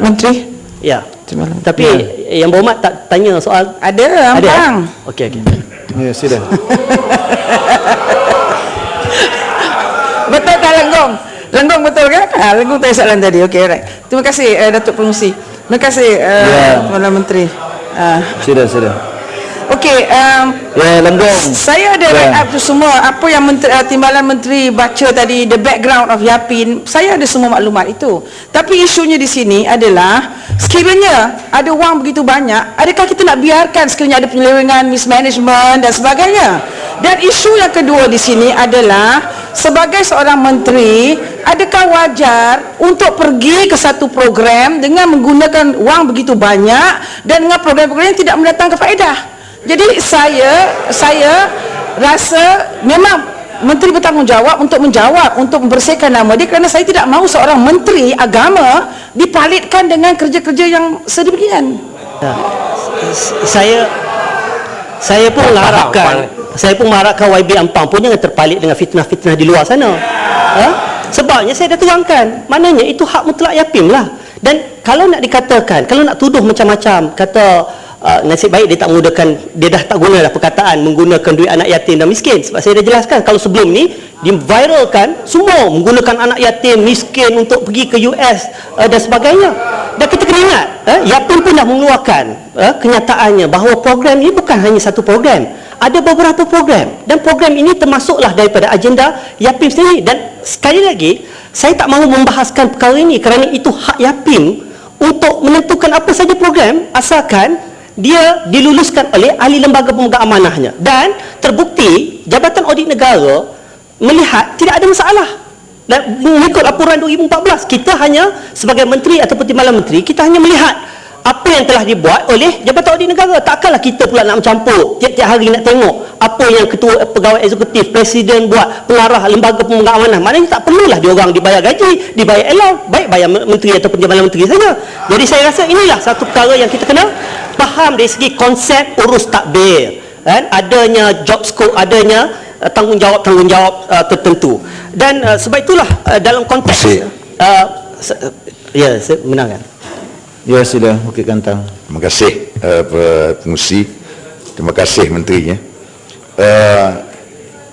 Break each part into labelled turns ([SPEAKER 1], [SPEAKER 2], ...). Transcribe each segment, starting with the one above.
[SPEAKER 1] Menteri?
[SPEAKER 2] Ya. Tapi yang berhormat tak tanya soal
[SPEAKER 1] Ada,
[SPEAKER 2] ada.
[SPEAKER 1] Ampang.
[SPEAKER 2] eh? Okey okey.
[SPEAKER 3] Ya, sila.
[SPEAKER 1] Betul tak Lenggong? Lenggong betul kan? Ha, Lenggong tanya soalan tadi. Okey, right. Terima kasih uh, Datuk Pengusi. Terima kasih uh,
[SPEAKER 3] Ya.
[SPEAKER 1] Tuan Menteri. Uh,
[SPEAKER 3] Sila, sila.
[SPEAKER 1] Okey, um,
[SPEAKER 3] Ya, Lenggong.
[SPEAKER 1] saya ada
[SPEAKER 3] Ya.
[SPEAKER 1] write up tu semua apa yang menteri, uh, Timbalan Menteri baca tadi the background of Yapin saya ada semua maklumat itu tapi isunya di sini adalah sekiranya ada wang begitu banyak adakah kita nak biarkan sekiranya ada penyelewengan mismanagement dan sebagainya dan isu yang kedua di sini adalah sebagai seorang menteri adakah wajar untuk pergi ke satu program dengan menggunakan wang begitu banyak dan dengan program-program yang tidak mendatangkan faedah jadi saya saya rasa memang menteri bertanggungjawab untuk menjawab untuk membersihkan nama dia kerana saya tidak mahu seorang menteri agama dipalitkan dengan kerja-kerja yang sedemikian.
[SPEAKER 2] Ya. Saya saya pun mengharapkan saya pun mengharapkan YB Ampang pun jangan terpalit dengan fitnah-fitnah di luar sana. Ha? Sebabnya saya dah terangkan, maknanya itu hak mutlak Yapim lah. Dan kalau nak dikatakan, kalau nak tuduh macam-macam, kata uh, nasib baik dia tak menggunakan, dia dah tak guna dah perkataan menggunakan duit anak yatim dan miskin. Sebab saya dah jelaskan, kalau sebelum ni, dia viralkan semua menggunakan anak yatim, miskin untuk pergi ke US uh, dan sebagainya. Dan kita kena ingat, eh, Yapim pun dah mengeluarkan eh, kenyataannya bahawa program ini bukan hanya satu program. Ada beberapa program dan program ini termasuklah daripada agenda Yapim sendiri dan sekali lagi saya tak mahu membahaskan perkara ini kerana itu hak Yapim untuk menentukan apa saja program asalkan dia diluluskan oleh ahli lembaga pemegang amanahnya. Dan terbukti Jabatan Audit Negara melihat tidak ada masalah. Dan mengikut laporan 2014 kita hanya sebagai menteri ataupun timbalan menteri kita hanya melihat apa yang telah dibuat oleh Jabatan Audit Negara? Takkanlah kita pula nak mencampur. Tiap-tiap hari nak tengok apa yang ketua pegawai eksekutif presiden buat pengarah lembaga pemegang amanah. Maknanya tak perlulah diorang dibayar gaji dibayar allowance baik bayar menteri ataupun timbalan menteri saja. Jadi saya rasa inilah satu perkara yang kita kena faham dari segi konsep urus takbir. Kan? Adanya job scope adanya uh, tanggungjawab-tanggungjawab uh, tertentu. Dan uh, sebab itulah uh, dalam konteks uh, uh, ya saya menangkan
[SPEAKER 3] Ya, sila. Bukit Kantang.
[SPEAKER 4] Terima kasih uh, pengusi. Terima kasih menterinya. Uh,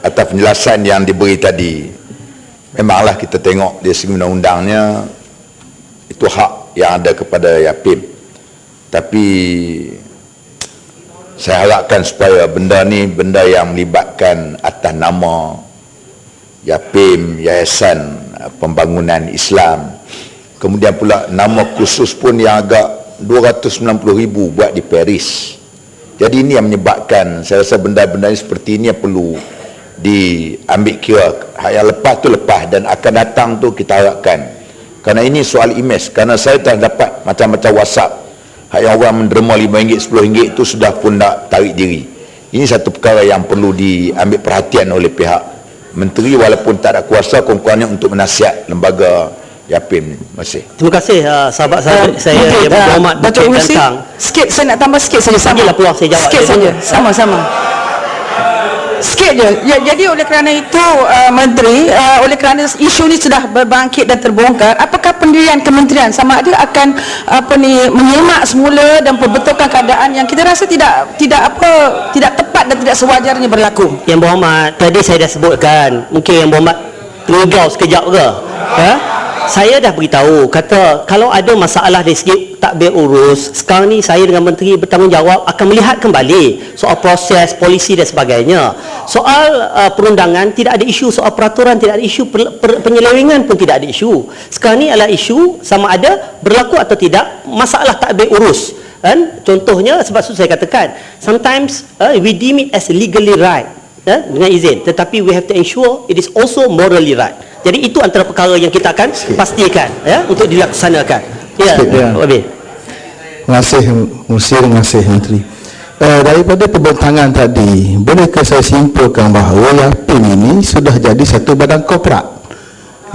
[SPEAKER 4] atas penjelasan yang diberi tadi, memanglah kita tengok dari segi undang-undangnya itu hak yang ada kepada Yapim. Tapi saya harapkan supaya benda ni benda yang melibatkan atas nama Yapim Yayasan Pembangunan Islam kemudian pula nama khusus pun yang agak 290 ribu buat di Paris. Jadi ini yang menyebabkan saya rasa benda-benda ini seperti ini yang perlu diambil kira. Yang lepas tu lepas dan akan datang tu kita harapkan. Kerana ini soal imej. Kerana saya telah dapat macam-macam whatsapp. Yang orang menderma RM5, RM10 itu sudah pun nak tarik diri. Ini satu perkara yang perlu diambil perhatian oleh pihak menteri walaupun tak ada kuasa kurang-kurangnya untuk menasihat lembaga Yapim ni. Terima kasih.
[SPEAKER 2] terima kasih uh, sahabat-sahabat
[SPEAKER 1] Uh,
[SPEAKER 2] saya
[SPEAKER 1] Menteri,
[SPEAKER 2] yang berhormat
[SPEAKER 1] uh, Datuk
[SPEAKER 2] Kantang
[SPEAKER 1] sikit saya nak tambah sikit saja sama.
[SPEAKER 2] Bagilah peluang saya jawab.
[SPEAKER 1] Sikit saja, sama-sama. Sikit je. Ya, jadi oleh kerana itu uh, menteri, uh, oleh kerana isu ni sudah berbangkit dan terbongkar, apakah pendirian kementerian sama ada akan apa ni menyemak semula dan perbetulkan keadaan yang kita rasa tidak tidak apa tidak tepat dan tidak sewajarnya berlaku.
[SPEAKER 2] yang berhormat tadi saya dah sebutkan mungkin yang berhormat tergau sekejap ke ha? Saya dah beritahu kata kalau ada masalah dari segi takbir urus sekarang ni saya dengan menteri bertanggungjawab akan melihat kembali soal proses polisi dan sebagainya. Soal uh, perundangan tidak ada isu soal peraturan tidak ada isu per, per, penyelewengan pun tidak ada isu. Sekarang ni adalah isu sama ada berlaku atau tidak masalah takbir urus. Kan? Contohnya sebab itu saya katakan sometimes uh, we deem it as legally right ya, dengan izin. Tetapi we have to ensure it is also morally right. Jadi itu antara perkara yang kita akan pastikan ya untuk dilaksanakan. Ya
[SPEAKER 3] Sikit, ya.
[SPEAKER 2] Wabil
[SPEAKER 5] Terima kasih Musi, terima kasih Menteri. Uh, daripada pembentangan tadi, bolehkah saya simpulkan bahawa YAPIM ini sudah jadi satu badan korporat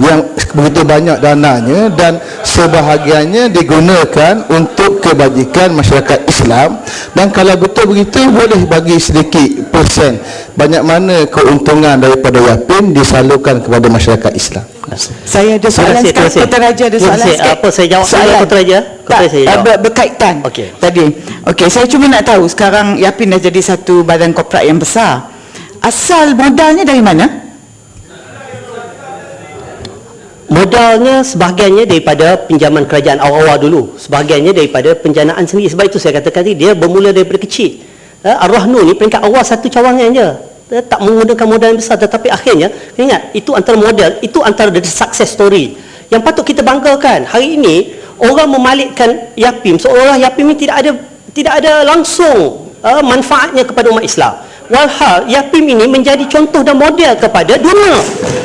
[SPEAKER 5] yang begitu banyak dananya dan sebahagiannya digunakan untuk kebajikan masyarakat Islam dan kalau betul begitu boleh bagi sedikit persen banyak mana keuntungan daripada YAPIM disalurkan kepada masyarakat Islam.
[SPEAKER 1] Saya ada soalan
[SPEAKER 2] kasih, terima
[SPEAKER 1] sekarang.
[SPEAKER 2] kasih.
[SPEAKER 1] Raja ada soalan
[SPEAKER 2] kasih.
[SPEAKER 1] sikit.
[SPEAKER 2] Apa, saya jawab
[SPEAKER 1] soalan.
[SPEAKER 2] Kota Raja? Kota
[SPEAKER 1] Tak,
[SPEAKER 2] Raja saya jawab.
[SPEAKER 1] ber- berkaitan
[SPEAKER 2] Okey.
[SPEAKER 1] tadi. Okey, saya cuma nak tahu sekarang Yapin dah jadi satu badan korporat yang besar. Asal modalnya dari mana?
[SPEAKER 2] Modalnya sebahagiannya daripada pinjaman kerajaan awal-awal dulu. Sebahagiannya daripada penjanaan sendiri. Sebab itu saya katakan tadi, dia bermula daripada kecil. Eh, Ar-Rahnu ni peringkat awal satu cawangan je. Dia tak menggunakan modal yang besar tetapi akhirnya, ingat, itu antara modal, itu antara the success story. Yang patut kita banggakan. Hari ini, orang memalikkan Yapim, seolah Yapim ini tidak ada tidak ada langsung uh, manfaatnya kepada umat Islam. Walhal Yapim ini menjadi contoh dan model kepada dunia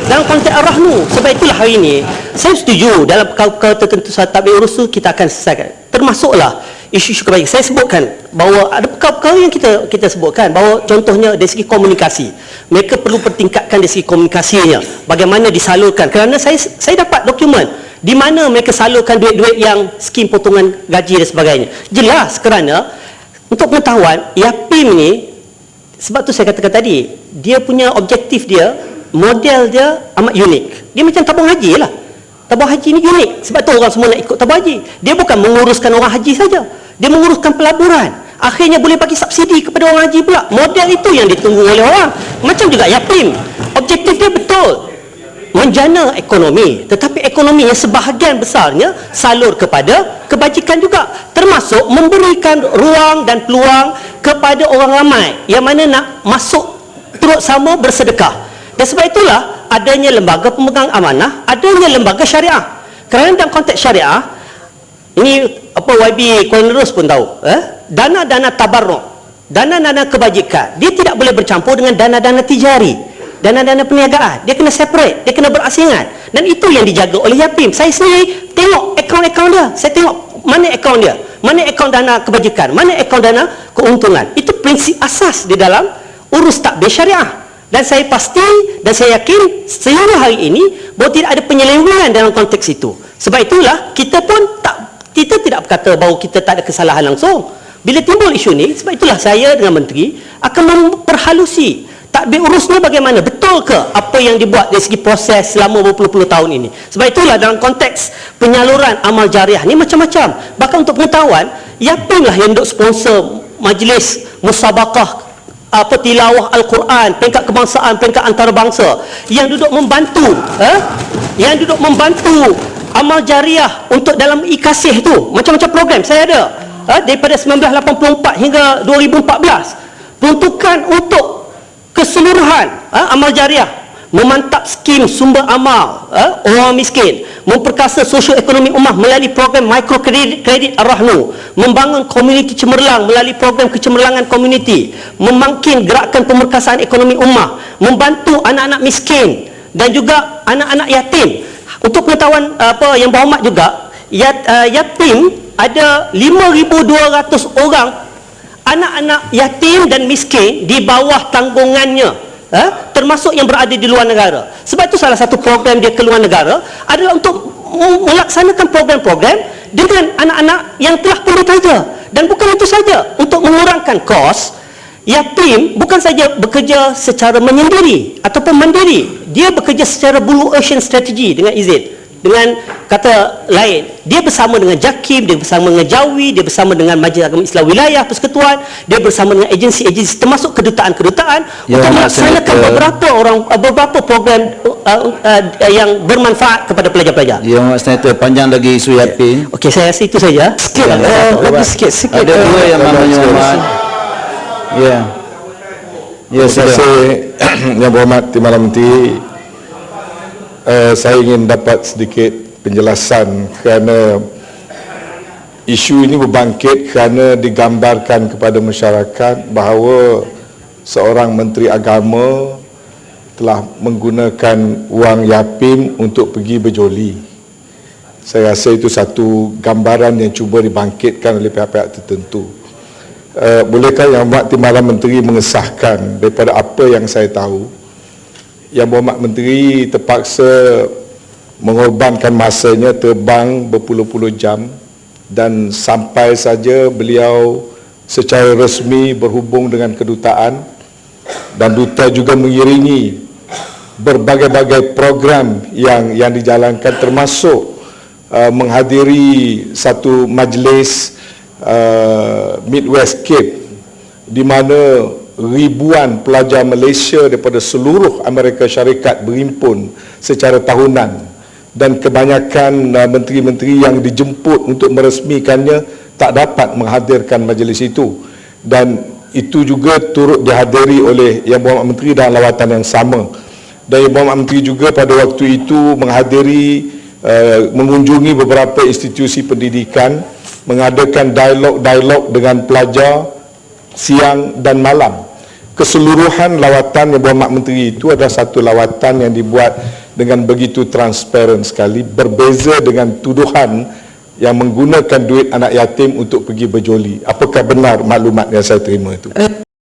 [SPEAKER 2] dalam konteks Ar-Rahnu. Sebab itulah hari ini saya setuju dalam perkara-perkara tertentu saat tabik urus kita akan selesaikan. Termasuklah isu-isu kebaikan. Saya sebutkan bahawa ada perkara-perkara yang kita kita sebutkan bahawa contohnya dari segi komunikasi. Mereka perlu pertingkatkan dari segi komunikasinya. Bagaimana disalurkan. Kerana saya saya dapat dokumen di mana mereka salurkan duit-duit yang skim potongan gaji dan sebagainya. Jelas kerana untuk pengetahuan Yapim ni sebab tu saya katakan tadi dia punya objektif dia model dia amat unik. Dia macam tabung haji lah. Tabung haji ni unik. Sebab tu orang semua nak ikut tabung haji. Dia bukan menguruskan orang haji saja. Dia menguruskan pelaburan. Akhirnya boleh bagi subsidi kepada orang haji pula. Model itu yang ditunggu oleh orang. Macam juga Yapim. Objektif dia betul menjana ekonomi tetapi ekonomi yang sebahagian besarnya salur kepada kebajikan juga termasuk memberikan ruang dan peluang kepada orang ramai yang mana nak masuk turut sama bersedekah. Dan sebab itulah adanya lembaga pemegang amanah adanya lembaga syariah. Kerana dalam konteks syariah ini apa YB Kuala Nerus pun tahu eh? dana-dana tabarruk dana-dana kebajikan dia tidak boleh bercampur dengan dana-dana tijari dana-dana perniagaan. Dia kena separate. Dia kena berasingan. Dan itu yang dijaga oleh Yapim. Saya sendiri tengok akaun-akaun dia. Saya tengok mana akaun dia. Mana akaun dana kebajikan. Mana akaun dana keuntungan. Itu prinsip asas di dalam urus takbir syariah. Dan saya pasti dan saya yakin sehingga hari ini bahawa tidak ada penyelewengan dalam konteks itu. Sebab itulah kita pun tak kita tidak berkata bahawa kita tak ada kesalahan langsung. Bila timbul isu ni sebab itulah saya dengan menteri akan memperhalusi takbir urus ni bagaimana? Betul ke apa yang dibuat dari segi proses selama berpuluh-puluh tahun ini? Sebab itulah dalam konteks penyaluran amal jariah ni macam-macam. Bahkan untuk pengetahuan Yapim lah yang duk sponsor majlis musabakah apa tilawah Al-Quran peringkat kebangsaan peringkat antarabangsa? Yang duduk membantu eh? yang duduk membantu amal jariah untuk dalam ikasih tu. Macam-macam program saya ada eh? daripada 1984 hingga 2014 peruntukan untuk keseluruhan ha, amal jariah. Memantap skim sumber amal ha, orang miskin. Memperkasa sosio-ekonomi ummah melalui program microkredit kredit Ar-Rahnu membangun komuniti cemerlang melalui program kecemerlangan komuniti. Memangkin gerakan pemerkasaan ekonomi ummah. Membantu anak-anak miskin dan juga anak-anak yatim. Untuk pengetahuan apa yang berhormat juga yat, uh, yatim ada 5200 orang anak-anak yatim dan miskin di bawah tanggungannya eh, termasuk yang berada di luar negara. Sebab itu salah satu program dia ke luar negara adalah untuk melaksanakan program-program dengan anak-anak yang telah pulih saja. Dan bukan itu saja untuk mengurangkan kos yatim bukan saja bekerja secara menyendiri ataupun mandiri. Dia bekerja secara blue ocean strategy dengan izin dengan kata lain dia bersama dengan JAKIM dia bersama dengan JAWI dia bersama dengan Majlis Agama Islam Wilayah Persekutuan dia bersama dengan agensi-agensi termasuk kedutaan-kedutaan
[SPEAKER 3] Ya,
[SPEAKER 2] untuk melaksanakan beberapa orang uh, beberapa program uh, uh, yang bermanfaat kepada pelajar-pelajar
[SPEAKER 3] Ya, Mak Senator, panjang lagi isu Yapin.
[SPEAKER 2] okey saya rasa itu saja
[SPEAKER 1] Sikit lah, eh, lebih sikit, sikit.
[SPEAKER 3] Ada
[SPEAKER 1] eh.
[SPEAKER 3] dua yang namanya. Ya. Ya, sila.
[SPEAKER 6] kasih Yang berhormat Timbalan Menteri uh, Saya ingin dapat sedikit penjelasan kerana isu ini berbangkit kerana digambarkan kepada masyarakat bahawa seorang Menteri Agama telah menggunakan wang yapim untuk pergi berjoli. Saya rasa itu satu gambaran yang cuba dibangkitkan oleh pihak-pihak tertentu. Uh, bolehkah Yang Berhormat Timbalan Menteri mengesahkan daripada apa yang saya tahu Yang Berhormat Menteri terpaksa mengorbankan masanya terbang berpuluh-puluh jam dan sampai saja beliau secara resmi berhubung dengan kedutaan dan duta juga mengiringi berbagai-bagai program yang yang dijalankan termasuk uh, menghadiri satu majlis uh, Midwest Cape di mana ribuan pelajar Malaysia daripada seluruh Amerika Syarikat berhimpun secara tahunan. Dan kebanyakan uh, menteri-menteri yang dijemput untuk meresmikannya tak dapat menghadirkan majlis itu. Dan itu juga turut dihadiri oleh Yang Berhormat Menteri dalam lawatan yang sama. Dan Yang Berhormat Menteri juga pada waktu itu menghadiri uh, mengunjungi beberapa institusi pendidikan mengadakan dialog-dialog dengan pelajar siang dan malam. Keseluruhan lawatan Yang Berhormat Menteri itu adalah satu lawatan yang dibuat dengan begitu transparan sekali berbeza dengan tuduhan yang menggunakan duit anak yatim untuk pergi berjoli. Apakah benar maklumat yang saya terima itu?
[SPEAKER 1] Eh,